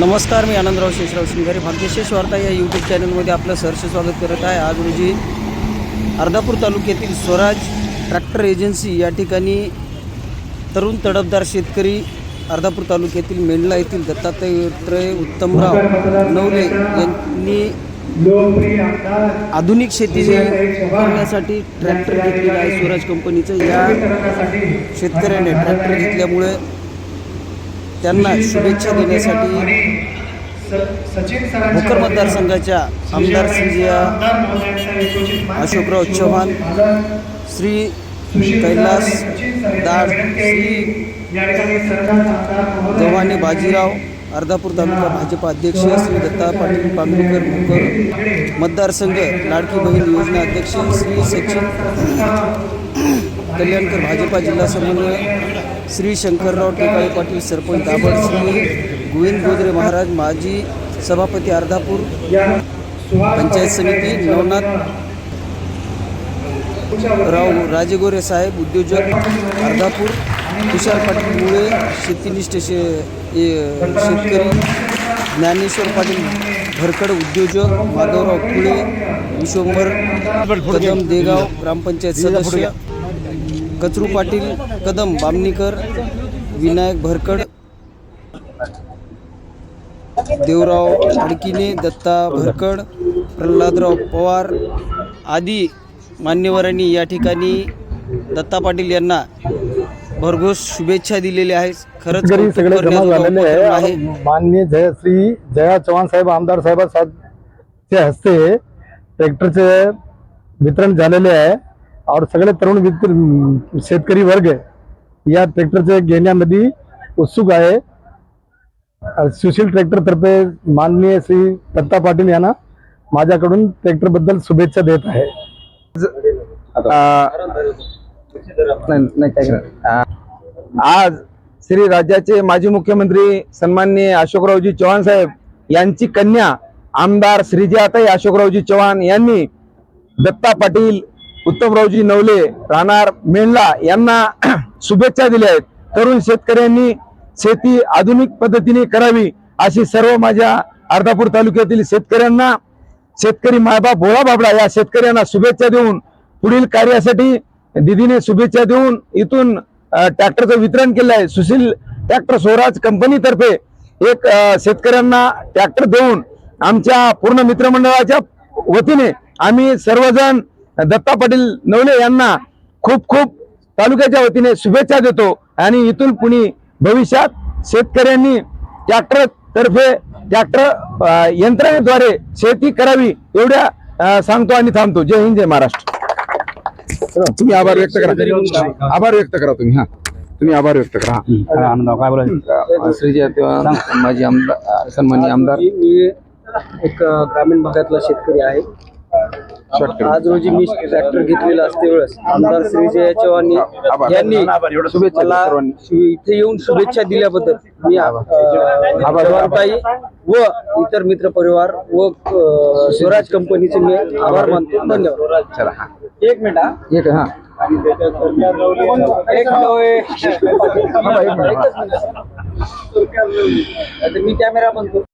नमस्कार मी आनंदराव शेषराव शिंगारे. भाग्यशेष वार्ता या यूट्यूब चॅनलमध्ये आपलं सहर्ष स्वागत करत आहे. आज रोजी अर्धापूर तालुक्यातील स्वराज ट्रॅक्टर एजन्सी या ठिकाणी तरुण तडफदार शेतकरी अर्धापूर तालुक्यातील मेंढला येथील दत्तात्रय उत्तमराव नवले यांनी आधुनिक शेती करण्यासाठी ट्रॅक्टर घेतलेला आहे स्वराज कंपनीचं या शेतकऱ्याने ट्रॅक्टर घेतल्यामुळे त्यांना शुभेच्छा देण्यासाठी भोकर मतदारसंघाच्या आमदार सिंजिया अशोकराव चव्हाण, श्री कैलास दाड श्री गव्हाणे बाजीराव अर्धापूर तालुका भाजप अध्यक्ष श्री दत्ता पाटील पांगरेकर भोकर मतदारसंघ लाडकी बहीण योजना अध्यक्ष श्री सचिन कल्याणकर भाजपा जिल्हा समन्वय श्री शंकरराव टेकाळे पाटील सरपंच दाभड श्री गोविंद गोदरे महाराज माजी सभापती अर्धापूर पंचायत समिती नवनाथ राव राजेगोरे साहेब उद्योजक अर्धापूर तुषार पाटील मुळे शेतीनिष्ठ शे शेतकरी ज्ञानेश्वर पाटील भरकड उद्योजक माधवराव फुले विश्वंभर कदम देगाव ग्रामपंचायत सदस्य कचरू पाटील कदम बामणीकर विनायक भरकड देवराव अडकिने दत्ता भरकड प्रल्हादराव पवार आदी मान्यवरांनी या ठिकाणी दत्ता पाटील यांना भरघोस शुभेच्छा दिलेल्या आहेत. खरंच सगळे जमा झालेले आहे. आहे. माननीय जय श्री जया चव्हाण साहेब आमदार साहेबांच्या हस्ते ट्रॅक्टरचे वितरण झालेले आहे. और सगळे तरुण शेतकरी वर्ग या ट्रॅक्टरचे घेण्यामध्ये उत्सुक आहे. सुशील ट्रॅक्टर तर्फे माननीय श्री दत्ता पाटील यांना माझ्याकडून ट्रॅक्टरबद्दल शुभेच्छा देत आहे. आज श्री राज्याचे माजी मुख्यमंत्री सन्माननीय अशोकरावजी चव्हाण साहेब यांची कन्या आमदार श्रीजयाताई अशोकरावजी चव्हाण यांनी दत्ता पाटील उत्तमरावजी नवले राहणार मेंढला यांना शुभेच्छा दिल्या आहेत. तरुण शेतकऱ्यांनी शेती आधुनिक पद्धतीने करावी अशी सर्व माझ्या अर्धापूर तालुक्यातील शेतकऱ्यांना शेतकरी मायबाप भोळा बाबडा या शेतकऱ्यांना शुभेच्छा देऊन पुढील कार्यासाठी दिदीने शुभेच्छा देऊन इथून ट्रॅक्टरचं वितरण केलं आहे. सुशील ट्रॅक्टर स्वराज कंपनीतर्फे एक शेतकऱ्यांना ट्रॅक्टर देऊन आमच्या पूर्ण मित्रमंडळाच्या वतीने आम्ही सर्वजण दत्ता पाटील नवले यांना खूप खूप तालुक्याच्या वतीने शुभेच्छा देतो. आणि इथून पुढे भविष्यात शेतकऱ्यांनी ट्रॅक्टर तर्फे ट्रॅक्टर यंत्रणेद्वारे शेती करावी एवढ्या सांगतो आणि थांबतो. जय हिंद जय महाराष्ट्र. तुम्ही आभार व्यक्त करा. आभार व्यक्त करा तुम्ही हा. तुम्ही आभार व्यक्त करा हा. श्रीजय तेव्हा माझे आमदार सन्मान्य आमदार. मी एक ग्रामीण भागातला शेतकरी आहे. आज रोजी मी ट्रॅक्टर घेतलेला असते वेळेस. आमदार श्रीजय चव्हाण आभार. यांनी शुभेच्छा मला इथे येऊन शुभेच्छा दिल्याबद्दल. मी अ, आभार. जवानताई व इतर मित्र परिवार व स्वराज कंपनीचे मी आभार मानतो. धन्यवाद. एक मिनिट. एक हा. एक मी कॅमेरा बनतो.